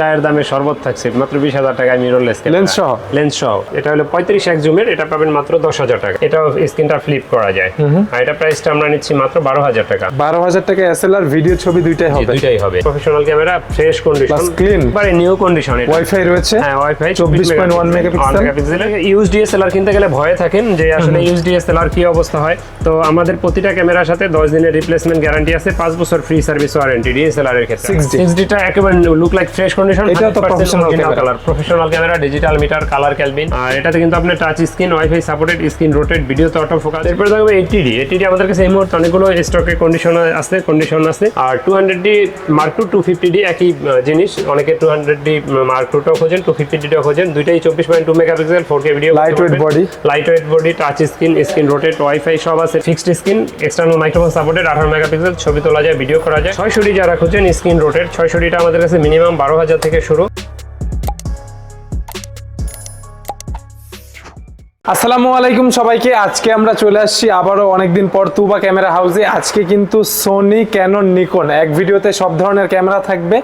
চায়ের দামে শরবত থাকছে মাত্র বিশ হাজার টাকায় মিররলেস Lens সহ? লেন্স সহ। এটা হলো পঁয়ত্রিশ এক জুমের এটা পাবেন মাত্র দশ হাজার টাকা। এটাও স্ক্রিনটা ফ্লিপ করা যায়। আর এটা প্রাইসটা আমরা নিচ্ছি মাত্র বারো হাজার টাকা। বারো হাজার টাকা এসএলআর ভিডিও ছবি দুইটাই হবে। দুইটাই হবে। Professional camera fresh condition clean। এবারে নিউ কন্ডিশন ওয়াইফাই রয়েছে। হ্যাঁ ওয়াইফাই 24.1 মেগাপিক্সেল। ইউজ ডিএসএলআর কিনতে গেলে ভয়ে থাকেন যে আসলে ইউজ ডিএসএলআর কি অবস্থা হয়। তো আমাদের প্রতিটা ক্যামেরার সাথে 10 দিনের রিপ্লেসমেন্ট গ্যারান্টি আছে। 5 বছর ফ্রি সার্ভিস ওয়ারেন্টি ডিএসএলআর এর ক্ষেত্রে। 6D 6D টা একেবারে লুক লাইক ফ্রেশ কন্ডিশন এটা তো professional camera digital meter colour Kelvin আর এটাতে কিন্তু আপনার touch screen wifi supported screen rotate video তো অটো ফোকাস এরপরে থাকবে এইচডি এইচডি আমাদের কাছে এই মুহূর্তে অনেকগুলো স্টকে কন্ডিশন আছে কন্ডিশন আছে। আর 200D মার্ক টু 250D একই জিনিস। অনেকে 200D মার্ক টুটাও খোঁজেন 250D টাও খোঁজেন। দুইটাই 24.2 megapixel 4K video Lightweight body। Lightweight body touch screen screen rotate wifi সব আছে। Fixed screen external microphone supported আঠারো মেগাপিক্সেল ছবি তোলা যায় ভিডিও করা যায়। ছয়শোটি যারা খুঁজেন স্ক্রিন রোটেট ছয়শোটিটা আমাদের কাছে মিনিমাম বারো হাজার থেকে শুরু। আসসালামু আলাইকুম সবাইকে, আজকে আমরা চলে আসছি আবারও অনেকদিন পর তুবা ক্যামেরা হাউসে। আজকে কিন্তু সোনি ক্যানন নিকন এক ভিডিওতে সব ধরনের ক্যামেরা থাকবে।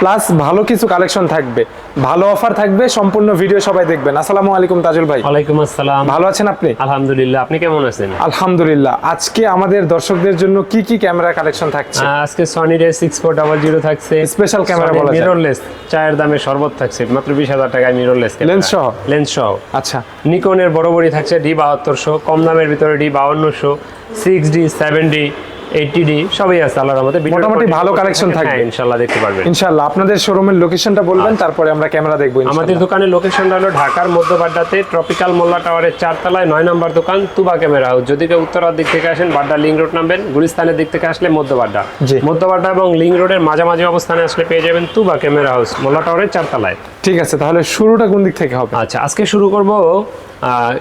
প্লাস ভালো কিছু কালেকশন থাকবে। ভালো অফার থাকবে সম্পূর্ণ ভিডিও সবাই দেখবেন। আসসালামু আলাইকুম তাজুল ভাই। ওয়ালাইকুম আসসালাম। ভালো আছেন আপনি? আলহামদুলিল্লাহ আপনি কেমন আছেন? আলহামদুলিল্লাহ। আজকে আমাদের দর্শকদের জন্য কি কি ক্যামেরা কালেকশন থাকছে? আজকে ফোর ডাবল জিরো থাকছে। স্পেশাল ক্যামেরা বলা যায়। মিররলেস চায়ের দামে শরবত থাকছে মাত্র বিশ হাজার টাকায় মিররলেস লেন্স সহ? লেন্স সহ। আচ্ছা। নিকনের বড় বড়ি থাকছে ডি বাহাত্তরশো কম দামের ভিতরে D বাউন্নশো six D seven D eighty D সবই আছে আল্লাহর মধ্যে মোটামুটি ভালো collection থাকবে। ইনশাল্লাহ দেখতে পারবেন। ইনশাল্লাহ আপনাদের শোরুমের লোকেশনটা বলবেন তারপরে আমরা ক্যামেরা দেখব আমাদের দোকানের লোকেশনটা হলো ঢাকার মধ্যবাড্ডাতে ট্রপিক্যাল মোল্লা টাওয়ারের চারতলায় নয় নম্বর দোকান তুবা ক্যামেরা হাউস যদি কেউ উত্তরার দিক থেকে আসেন বাড্ডা লিং রোড নামবেন গুলিস্তানের দিক থেকে আসলে মধ্যবাড্ডা। মধ্যবাড্ডা এবং লিং রোডের মাঝামাঝি অবস্থানে আসলে পেয়ে যাবেন তুবা ক্যামেরা হাউস মোল্লা টাওয়ারের চারতলায়। ঠিক আছে তাহলে শুরুটা কোন দিক থেকে হবে আচ্ছা আজকে শুরু করব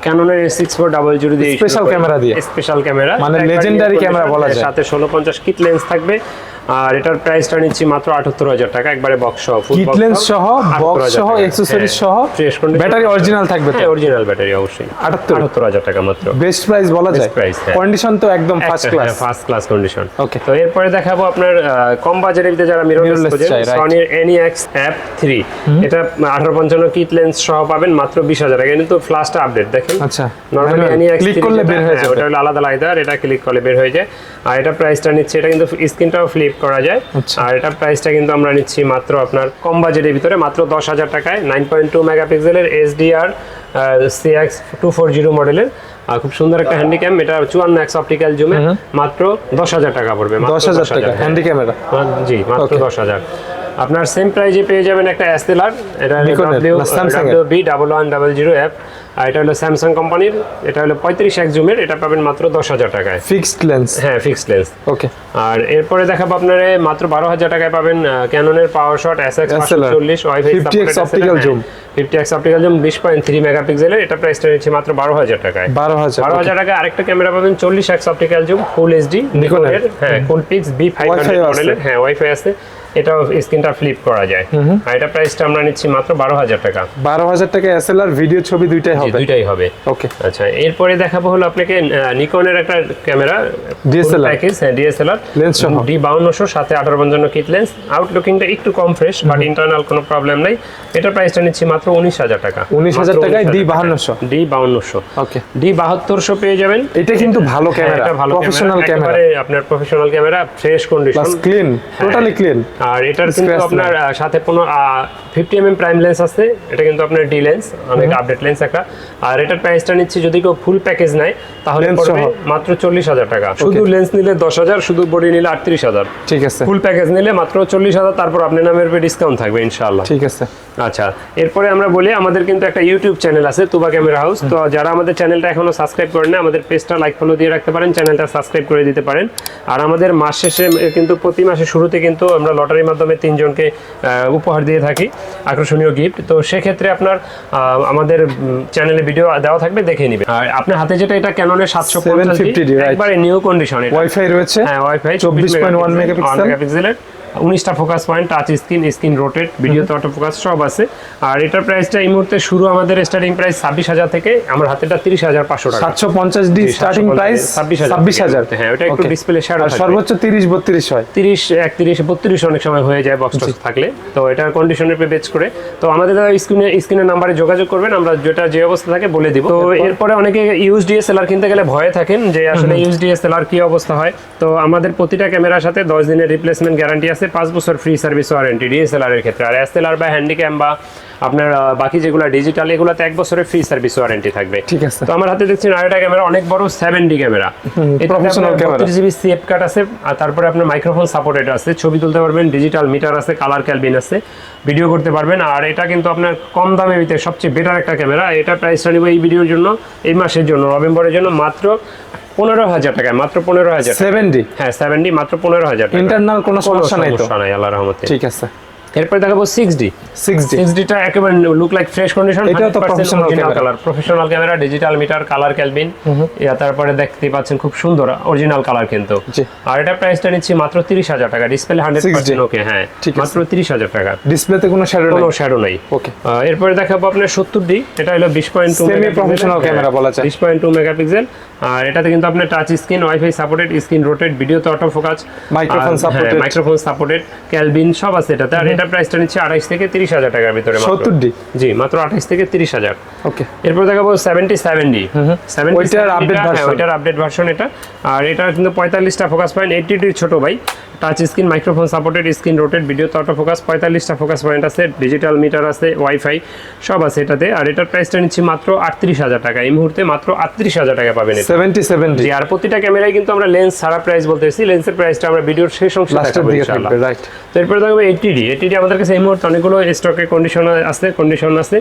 ক্যাননের সিক্স ফোর ডাবল জিরো দিয়ে স্পেশাল ক্যামেরা দিয়ে। স্পেশাল ক্যামেরা মানে লেজেন্ডারি ক্যামেরা বলা যায়। সাথে ষোলো পঞ্চাশ কিট লেন্স থাকবে আর এটার প্রাইসটা নিচ্ছি মাত্র আটাত্তর হাজার টাকা। একবারে বক্স সহ full কিট লেন্স সহ বক্স সহ। অ্যাক্সেসরিজ হ্যাঁ, সহ। ব্যাটারি অরিজিনাল থাকবে তো? হ্যাঁ অরিজিনাল ব্যাটারি অবশ্যই। 78 আটাত্তর হাজার টাকা মাত্র। বেস্ট প্রাইস বলা যায়? price, হ্যাঁ। কন্ডিশন তো একদম first class first class condition Okay. তো এরপরে দেখাবো আপনার কম বাজারের ভিতরে যারা মিররলেস খোঁজেন. সনির এনিএক্স অ্যাপ থ্রি এটা আঠারো পঞ্চান্ন কিট লেন্স সহ পাবেন মাত্র বিশ হাজার টাকা। কিন্তু ফ্লাশটা আপডেট দেখেন। আচ্ছা। নর্মালি এনিএক্স click করলে বের হয়ে যাবে। ওটা হলো আলাদা লাইদার এটা ক্লিক করলে বের হয়ে যায়। আর এটা প্রাইসটা নিচ্ছে এটা কিন্তু স্ক্রিনটাও ফ্লিপ করা যায়। আচ্ছা। আর এটা প্রাইসটা কিন্তু আমরা নিচ্ছি মাত্র আপনার কম বাজেটের ভিতরে মাত্র দশ হাজার টাকায় নাইন পয়েন্ট টু মেগাপিক্সেলের SDR CX two four zero মডেলের আর খুব সুন্দর একটা হ্যান্ডিক্যাম এটা চুয়ান্ন এক্স অপটিক্যাল জুমে মাত্র দশ হাজার টাকা পড়বে দশ হাজার টাকা হ্যাঁ। হ্যান্ডি ক্যামেরা মা- জি মাত্র দশ হাজার। আপনার সেম প্রাইজে পেয়ে যাবেন একটা এসএলআর এটা এর? B double one double zero app আর এটা হলো স্যামসাং কোম্পানির এটা হলো পঁয়ত্রিশ এক জুমের এটা পাবেন মাত্র দশ হাজার টাকায়। ফিক্সড লেন্স হ্যাঁ ফিক্সড লেন্স ওকে আর এরপরে দেখাবো আপনার মাত্র বারো হাজার টাকায় পাবেন ক্যাননের পাওয়ার শট এস এক্স চল্লিশ wifi 50x optical zoom। Fifty X optical zoom বিশ পয়েন্ট থ্রি মেগাপিক্সেলের এটা প্রাইসটা নিচ্ছে মাত্র বারো হাজার টাকায়। বারো হাজার বারো হাজার টাকা আরেকটা ক্যামেরা পাবেন চল্লিশ X optical zoom full HD. নিকনের হ্যাঁ কুলপিক্স বি ফাইভ হান্ড্রেড। মডেলের হ্যাঁ ওয়াইফাই আছে। এটাও স্ক্রিনটা ফ্লিপ করা যায়। আর এটা প্রাইসটা আমরা নিচ্ছি মাত্র বারো হাজার টাকা। বারো হাজার টাকা এসএলআর ভিডিও ছবি দুইটাই হবে। দুইটাই হবে। ওকে আচ্ছা এরপরে দেখাবো হলো আপনাকে নিকনের একটা ক্যামেরা DSLR প্যাকেজ হ্যাঁ ডিএসএলআর সহ। ডি বাউন্নশো সাথে আঠারো পঞ্চান্ন কিট লেন্স আউটলুকিংটা একটু কম ফ্রেশ বাট ইন্টারনাল কোনো প্রবলেম নাই। এটার প্রাইসটা নিচ্ছি মাত্র উনিশ হাজার টাকা। 19,000 টাকায় D5200 ডি বাউন্নশো। ওকে ডি বাহাত্তরশো পেয়ে যাবেন। এটা কিন্তু ভালো ক্যামেরা ভালো প্রফেশনাল ক্যামেরা আপনার professional camera fresh condition clean totally clean আর এটার কিন্তু আপনার সাথে কোনো fifty M M prime lens আছে। এটা কিন্তু আপনার ডি লেন্স অনেক আপডেট লেন্স একটা। আর এটার প্রাইসটা নিচ্ছি যদি কেউ ফুল প্যাকেজ নেয় তাহলে মাত্র চল্লিশ হাজার টাকা। শুধু লেন্স নিলে দশ হাজার শুধু বডি নিলে আটত্রিশ হাজার। ঠিক আছে। ফুল প্যাকেজ নিলে মাত্র চল্লিশ হাজার তারপর আপনার নামের উপরে ডিসকাউন্ট থাকবে ইনশাআল্লাহ। ঠিক আছে। আচ্ছা এরপরে আমরা বলি আমাদের কিন্তু একটা ইউটিউব চ্যানেল আছে তুবা ক্যামেরা হাউস তো যারা আমাদের চ্যানেলটা এখনও সাবস্ক্রাইব করেন না আমাদের পেজটা লাইক ফলো দিয়ে রাখতে পারেন চ্যানেলটা সাবস্ক্রাইব করে দিতে পারেন। আর আমাদের মাস শেষে কিন্তু প্রতি মাসে শুরুতে কিন্তু আমরা লটারির মাধ্যমে তিনজনকে উপহার দিয়ে থাকি। আকর্ষণীয় গিফট তো সেক্ষেত্রে আপনার আহ, আমাদের চ্যানেলে ভিডিও দেওয়া থাকবে দেখে নিবে। আর আপনার হাতে যেটা এটা ক্যাননের সাতশো 750D, একবারে নিউ কন্ডিশন ওয়াইফাই রয়েছে। হ্যাঁ ওয়াইফাই 24.1 মেগাপিক্সেল। মেগাপিক্সেলের উনিশটা focus point touch screen screen rotate ভিডিওতে অটো ফোকাস সব আছে। আর এটার প্রাইসটা এই মুহূর্তে শুরু আমাদের স্টার্টিং প্রাইস ছাব্বিশ হাজার থেকে আমার হাতেটা তিরিশ হাজার পাঁচশো টাকা। সাতশো পঞ্চাশ ডি স্টার্টিং প্রাইস ছাব্বিশ হাজার। ছাব্বিশ হাজার। হ্যাঁ, ওটা একটু আর থাকবে। সর্বোচ্চ তিরিশ বত্রিশ হয়। তিরিশ একত্রিশ বত্রিশ অনেক সময় হয়ে যায় বক্স থাকলে। তো এটার কন্ডিশনের উপরে বেচ করে। তো আমাদের স্ক্রিনে স্ক্রিনের নাম্বারে যোগাযোগ করবেন আমরা যেটা যে অবস্থা থাকে বলে দিব। তো এরপরে? অনেকে ইউজ ডিএসএলআর কিনতে গেলে ভয়ে থাকেন যে আসলে ইউজ ডিএসএলআর কি অবস্থা হয়। তো আমাদের প্রতিটা ক্যামেরার সাথে দশ দিনের রিপ্লেসমেন্ট গ্যারান্টি আছে। পাঁচ বছর ফ্রি সার্ভিস ওয়ারেন্টি ডিএসএলআর এর ক্ষেত্রে। আর এসএলআর বা হ্যান্ডিক্যাম বা আপনার বাকি যেগুলো ডিজিটাল এগুলোতে এক বছরের ফ্রি সার্ভিস ওয়ারেন্টি থাকবে। ঠিক আছে। তো আমার হাতে দেখছেন আরেকটা ক্যামেরা অনেক বড় seven D camera professional camera। GB safe card আছে আর তারপরে আপনার মাইক্রোফোন সাপোর্টেড আছে। ছবি তুলতে পারবেন ডিজিটাল মিটার আছে কালার ক্যালবিন আছে ভিডিও করতে পারবেন। আর এটা কিন্তু আপনার কম দামের ভিতরে সবচেয়ে বেটার একটা ক্যামেরা এটা প্রাইসটা নিব এই ভিডিওর জন্য এই মাসের জন্য নভেম্বরের জন্য মাত্র পনেরো হাজার টাকায় মাত্র পনেরো হাজার টাকা। সেভেন ডি হ্যাঁ সেভেন্টি মাত্র পনেরো হাজার ইন্টারনাল কোনো সমস্যা নাই আল্লাহ রহমতে। ঠিক আছে। এরপরে দেখাবো six D six D six ডিটা একেবারে লুক লাইক ফ্রেশ কন্ডিশন এটাও তো professional camera। Colour professional camera digital meter colour Kelvin yeah তারপরে দেখতে পাচ্ছেন খুব সুন্দর অরিজিনাল কালার কিন্তু। আর এটা প্রাইসটা নিচ্ছি মাত্র তিরিশ হাজার টাকা display hundred 6D percent okay হ্যাঁ। মাত্র তিরিশ হাজার টাকা। ডিসপ্লেতে কোনো শ্যাডো কোনো শ্যাডো নাই. আহ, এরপরে দেখাবো আপনার সত্তর ডি এটা হলো বিশ point two Semi professional camera বলা যায়। বিশ পয়েন্ট টু মেগাপিক্সেল আর এটাতে কিন্তু আপনার touch screen wifi supported screen rotate ভিডিওতে auto focus Microphone supported। Microphone supported Kelvin সব আছে এটাতে। আর এটা প্রাইসটা নিচ্ছে আঠাইশ থেকে তিরিশ হাজার টাকার ভিতরে মাত্র। সত্তর ডি জি মাত্র আঠাইশ থেকে তিরিশ হাজার। ওকে এরপর দেখাবো সেভেন্টি সেভেন ডি ওইটার update version। ওইটার আপডেট ভার্সন এটা। আর এটা কিন্তু পঁয়তাল্লিশটা ফোকাস পয়েন্ট এইটটি ডির ছোট ভাই। Touch screen microphone supported screen rotate video auto focus পঁয়তাল্লিশটা ফোকাস পয়েন্ট আছে ডিজিটাল মিটার আছে ওয়াইফাই সব আছে এটাতে। আর এটার প্রাইসটা নিচ্ছি মাত্র আটত্রিশ হাজার টাকা। এই মুহূর্তে মাত্র আটত্রিশ হাজার টাকা পাবেন সেভেন্টি সেভেন ডি জি আর প্রতিটা ক্যামেরায় কিন্তু আমরা লেন্স ছাড়া প্রাইস বলতেছি লেন্সের প্রাইসটা আমরা ভিডিওর শেষ অংশে দেখাবো ইনশাআল্লাহ। তো এরপরে দেখব এইটিডি এইটিডি আমাদের কাছে এই মুহূর্তে অনেকগুলো স্টকে কন্ডিশন আছে কন্ডিশন আছে।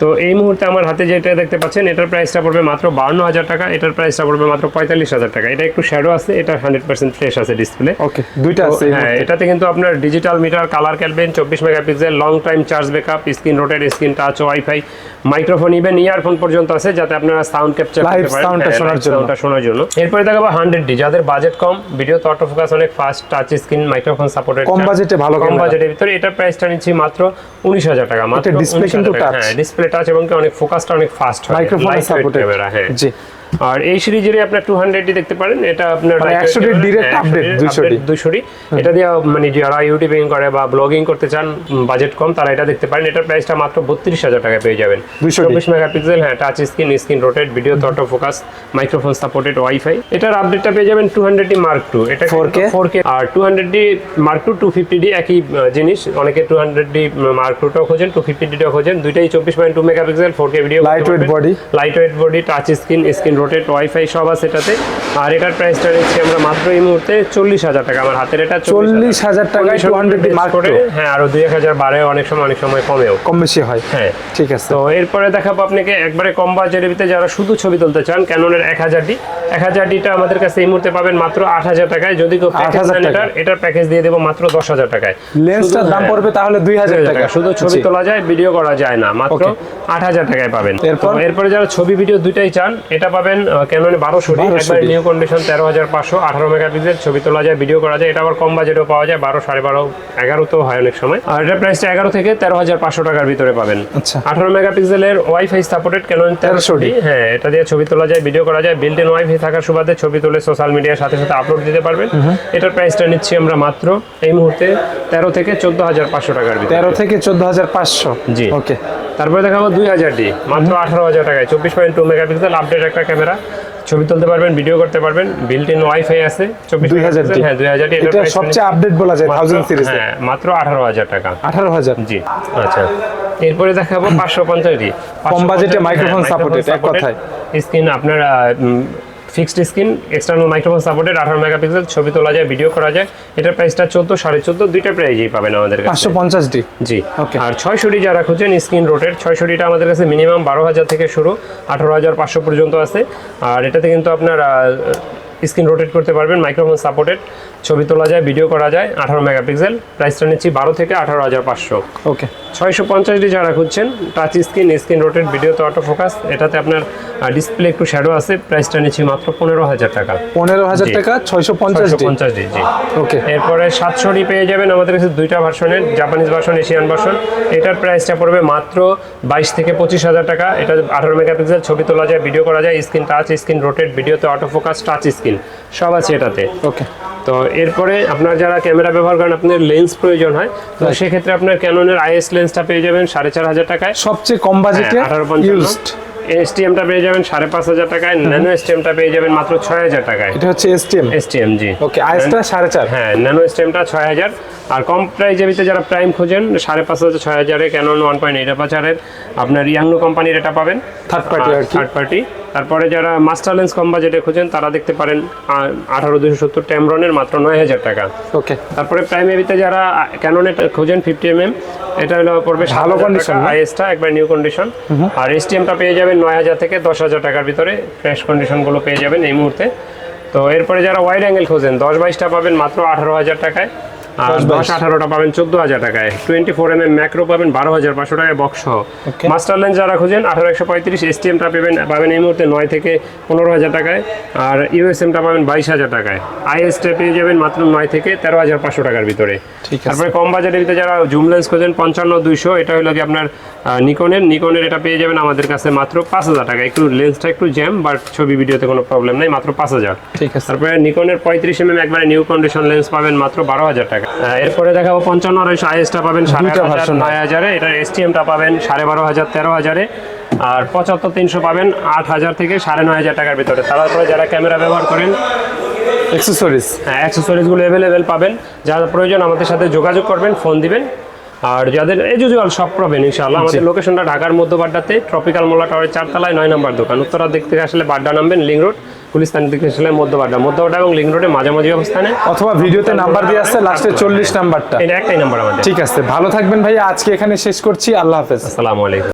তো এই মুহূর্তে আমার হাতে যেটা দেখতে পাচ্ছেন এটার প্রাইসটা পড়বে মাত্র বাউন্ন হাজার টাকা এটার প্রাইসটা পড়বে মাত্র পঁয়তাল্লিশ হাজার টাকা। এটা একটু শ্যাডো আছে এটা হান্ড্রেড পার্সেন্ট ফ্রেশ আছে ডিসপ্লে ওকে দুইটা আছে হ্যাঁ এটাতে কিন্তু আপনার ডিজিটাল মিটার কালার ক্যালবেন চব্বিশ megapixel long time charge backup screen rotated screen touch wifi microphone even earphone পর্যন্ত আছে যাতে আপনারা সাউন্ড ক্যাপচার শোনার জন্য। সাউন্ডটা শোনার জন্য। এরপরে দেখাবো হান্ড্রেড ডি যাদের বাজেট কম ভিডিও তো অটো ফোকাস অনেক fast touch screen microphone supported কম বাজেটে ভালো কম বাজেটের ভিতরে এটার প্রাইসটা নিচ্ছি মাত্র উনিশ হাজার টাকা মাত্র ডিসপ্লে কিন্তু টাচ হ্যাঁ ডিসপ্লে টাচ এবং কি অনেক ফোকাসটা অনেক ফাস্ট হয়। মাইক্রোফোন সাপোর্টেড ক্যামেরা হ্যাঁ। জি। আর এই সিরিজেরই আপনার টু হান্ড্রেডই দেখতে পারেন। এটা আপনার মানে 100 টির direct update, 200 টি। দুশোটি এটা দিয়ে মানে যারা ইউটিউবিং করে বা ব্লগিং করতে চান বাজেট কম তারা এটা দেখতে পারেন। এটার প্রাইসটা মাত্র বত্রিশ হাজার টাকায় পেয়ে যাবেন। 200 টি। চব্বিশ মেগাপিক্সেল হ্যাঁ touch screen screen rotate video auto focus microphone supported wifi এটার আপডেটটা পেয়ে যাবেন two hundred D mark two এটা 4K? ফোর কে আর two hundred D mark two two fifty D একই জিনিস। অনেকে টু হান্ড্রেড ডি মার্ক টুটাও খোঁজেন টু ফিফটি ডিটাও খোঁজেন। দুইটাই চব্বিশ point two megapixel four K video Lightweight body। Lightweight body touch screen screen rotate wifi সব আছে এটাতে। আর এটার প্রাইসটা নিচ্ছি আমরা মাত্র এই মুহূর্তে চল্লিশ হাজার টাকা। আমার হাতের এটা চল্লিশ হাজার। টাকায় টু হান্ড্রেড মার্ক করে হ্যাঁ আরও দুই এক হাজার বাড়ে অনেক সময় অনেক সময় কমেও। কম বেশি হয়। হ্যাঁ। ঠিক আছে। তো এরপরে দেখাবো আপনাকে একবারে কম বাজেটের ভিতরে যারা শুধু ছবি তুলতে চান ক্যাননের এক হাজার ডি। এক হাজার ডিটা আমাদের কাছে এই মুহূর্তে পাবেন মাত্র আট হাজার টাকায়। যদি কেউ প্যাকেজ 8,000 নেন এটার প্যাকেজ দিয়ে দেবো মাত্র দশ হাজার টাকায়। লেন্সটার দাম হ্যাঁ। পড়বে তাহলে দুই হাজার টাকা। শুধু ছবি তোলা যায় ভিডিও করা যায় না। মাত্র আট হাজার টাকায় পাবেন। এরপর? এরপরে যারা ছবি ভিডিও দুইটাই চান এটা পাবেন ক্যাননে বারোশো 1200 একবার নিউ কন্ডিশন তেরো হাজার পাঁচশো আঠারো মেগাপিক্সেল ছবি তোলা যায় ভিডিও করা যায়। এটা আবার কম বাজেটও পাওয়া যায় বারো সাড়ে বারো এগারোতেও হয় অনেক সময়। আর এটার প্রাইসটা এগারো থেকে তেরো হাজার পাঁচশো টাকার ভিতরে পাবেন। আচ্ছা। আঠারো মেগাপিক্সেলের ওয়াইফাই সাপোর্টেড ক্যানন তেরোশো ডি। হ্যাঁ এটা দিয়ে ছবি তোলা যায় ভিডিও করা যায় বিল্ট ইন ওয়াইফাই থাকার সুবাদে ছবি তুলে সোশ্যাল মিডিয়ার সাথে সাথে আপলোড দিতে পারবেন। এটার প্রাইসটা নিচ্ছি আমরা মাত্র এই মুহূর্তে তেরো থেকে চোদ্দ হাজার পাঁচশো টাকার ভিতরে। তেরো থেকে চোদ্দ হাজার পাঁচশো। জি। ওকে তারপরে দেখাবো দুই হাজার ডি। মাত্র আঠারো হাজার টাকায়। চব্বিশ পয়েন্ট টু মেগাপিক্সেল আপডেট একটা ক্যামেরা ছবি তুলতে পারবেন ভিডিও করতে পারবেন বিল্ট ইন ওয়াইফাই আছে। চব্বিশ 2000 D হ্যাঁ দুই হাজার এটা সবচেয়ে আপডেট বলা যায় থাউজেন্ড সিরিজ হ্যাঁ মাত্র আঠারো হাজার টাকা। আঠারো হাজার? জি আচ্ছা। এরপরে দেখাবো পাঁচশো পঞ্চাশ ডি। কম বাজেটে মাইক্রোফোন সাপোর্টেড এক কথায়। স্ক্রিন আপনার fixed screen external microphone supported আঠারো মেগাপিক্সেল ছবি তোলা যায় ভিডিও করা যায়। এটার প্রাইসটা চোদ্দ সাড়ে চোদ্দ দুইটা প্রাইজেই পাবেন আমাদের কাছে। পাঁচশো পঞ্চাশ ডি। জি। ওকে আর ছয়শোটি যারা খুঁজছেন স্ক্রিন রোটের ছয়শোটিটা আমাদের কাছে মিনিমাম বারো হাজার থেকে শুরু আঠারো হাজার পাঁচশো পর্যন্ত আছে। আর এটাতে কিন্তু আপনার স্ক্রিন রোটেট করতে পারবেন মাইক্রোফোন সাপোর্টেড ছবি তোলা যায় ভিডিও করা যায় আঠারো মেগাপিক্সেল প্রাইসটা নিচ্ছি বারো থেকে আঠারো হাজার পাঁচশো। ওকে ছয়শো পঞ্চাশ ডি যারা খুঁজছেন টাচ স্ক্রিন স্ক্রিন রোটেট ভিডিওতে অটো ফোকাস এটাতে আপনার ডিসপ্লে একটু শ্যাডো আছে প্রাইসটা নিচ্ছি মাত্র পনেরো হাজার টাকা। পনেরো হাজার টাকা ছয়শো পঞ্চাশ পঞ্চাশ ডি জি। ওকে এরপরে সাতশো ডি পেয়ে যাবেন আমাদের কাছে দুইটা ভার্সনের জাপানিজ ভার্সন এশিয়ান ভার্সন এটার প্রাইসটা পড়বে মাত্র বাইশ থেকে পঁচিশ হাজার টাকা। এটা আঠারো মেগাপিক্সেল ছবি তোলা যায় ভিডিও করা যায় স্ক্রিন টাচ স্ক্রিন রোটেট ভিডিওতে অটো ফোকাস টাচ স্ক্রিন সব আছে এটাতে। ওকে তো এরপরে আপনার যারা ক্যামেরা ব্যবহার করেন আপনার লেন্স প্রয়োজন হয় তো সেক্ষেত্রে আপনার ক্যাননের আইএস লেন্সটা পেয়ে যাবেন সাড়ে চার হাজার টাকায়। সবচেয়ে কম বাজেটে হ্যাঁ, আঠারো ইউজড এসটিএমটা পেয়ে যাবেন সাড়ে পাঁচ হাজার টাকায়। ন্যানো এসটিএমটা পেয়ে যাবেন মাত্র ছয় হাজার টাকায়। এটা হচ্ছে এসটিএম এসটিএম জি। ওকে আইসটা সাড়ে চার। হ্যাঁ ন্যানো স্টেমটা ছয় হাজার। আর কম প্রাইজের ভিতরে যারা প্রাইম খোঁজেন সাড়ে পাঁচ হাজার ছয় হাজারে ক্যানন ওয়ান পয়েন্ট এইট আপাচারের আপনার ইয়াংনো কোম্পানির এটা পাবেন। থার্ড পার্টি থার্ড পার্টি তারপরে যারা মাস্টার লেন্স কম বাজেটে খোঁজেন তারা দেখতে পারেন আঠারো দুশো সত্তর ট্যামরনের মাত্র নয় হাজার টাকা। ওকে তারপরে প্রাইম এভিতে যারা ক্যাননে খোঁজেন ফিফটি এম এম এটা হলো পড়বে ভালো কন্ডিশন? আইএসটা একবার নিউ কন্ডিশন আর এসটিএমটা পেয়ে যাবেন নয় হাজার থেকে দশ হাজার টাকার ভিতরে। ফ্রেশ কন্ডিশনগুলো পেয়ে যাবেন এই মুহূর্তে। তো এরপরে যারা ওয়াইড অ্যাঙ্গেল খোঁজেন দশ বাইশটা পাবেন মাত্র আঠারো হাজার টাকায়। আর দশ আঠারোটা পাবেন চোদ্দ হাজার টাকায়। Twenty four M M macro পাবেন বারো হাজার পাঁচশো টাকায় বক্স। সহ মাস্টার লেন্স যারা খুঁজেন আঠারো একশো পঁয়ত্রিশ এসটিএমটা পাবেন পাবেন এই মুহূর্তে নয় থেকে পনেরো হাজার টাকায়। আর ইউএসএমটা পাবেন বাইশ হাজার টাকায়। আইএসটা পেয়ে যাবেন মাত্র নয় থেকে তেরো হাজার পাঁচশো টাকার ভিতরে। তারপরে কম বাজেটের ভিতরে যারা জুম লেন্স খোঁজেন পঞ্চান্ন দুইশো এটা হলো কি আপনার নিকনের। নিকনের এটা পেয়ে যাবেন আমাদের কাছে মাত্র পাঁচ হাজার টাকা। একটু লেন্সটা একটু জ্যাম বাট ছবি ভিডিওতে কোনো প্রবলেম নেই মাত্র পাঁচ হাজার। ঠিক আছে। তারপরে নিকনের পঁয়ত্রিশ এম একবারে নিউ কন্ডিশন লেন্স পাবেন মাত্র বারো হাজার টাকা এরপরে দেখাবো পঞ্চান্ন আড়াইশো আইএসটা পাবেন সাড়ে হাজার নয় হাজারে। এটা এসটিএমটা পাবেন সাড়ে বারো হাজার তেরো হাজারে। আর পঁচাত্তর তিনশো পাবেন আট হাজার থেকে সাড়ে নয় হাজার টাকার ভিতরে। তারপরে যারা ক্যামেরা ব্যবহার করেন অ্যাক্সেসরিজ হ্যাঁ অ্যাক্সেসরিজগুলো অ্যাভেলেবেল পাবেন। যারা প্রয়োজন আমাদের সাথে যোগাযোগ করবেন ফোন দিবেন। আর যাদের এই যুজুয়াল সব পাবেন ইনশাআল্লাহ। আমাদের লোকেশনটা ঢাকার মধ্য বাড্ডাতে ট্রপিক্যাল মোলা টাওয়ারের চারতলায় নয় নম্বর দোকান। উত্তরার দিক থেকে আসলে বাড্ডা নামবেন লিং রোড গুলিস্তানের দিক থেকে আসলে মধ্য বাড্ডা মধ্য বাড্ডা এবং লিঙ্ক রোডে মাঝামাঝি অবস্থানে অথবা ভিডিওতে নাম্বার দিয়ে আসছে লাস্টে চল্লিশ নাম্বারটা। এটা একটাই নাম্বার আমাদের। ঠিক আছে ভালো থাকবেন ভাই আজকে এখানে শেষ করছি আল্লাহ হাফেজ। আসসালামু আলাইকুম।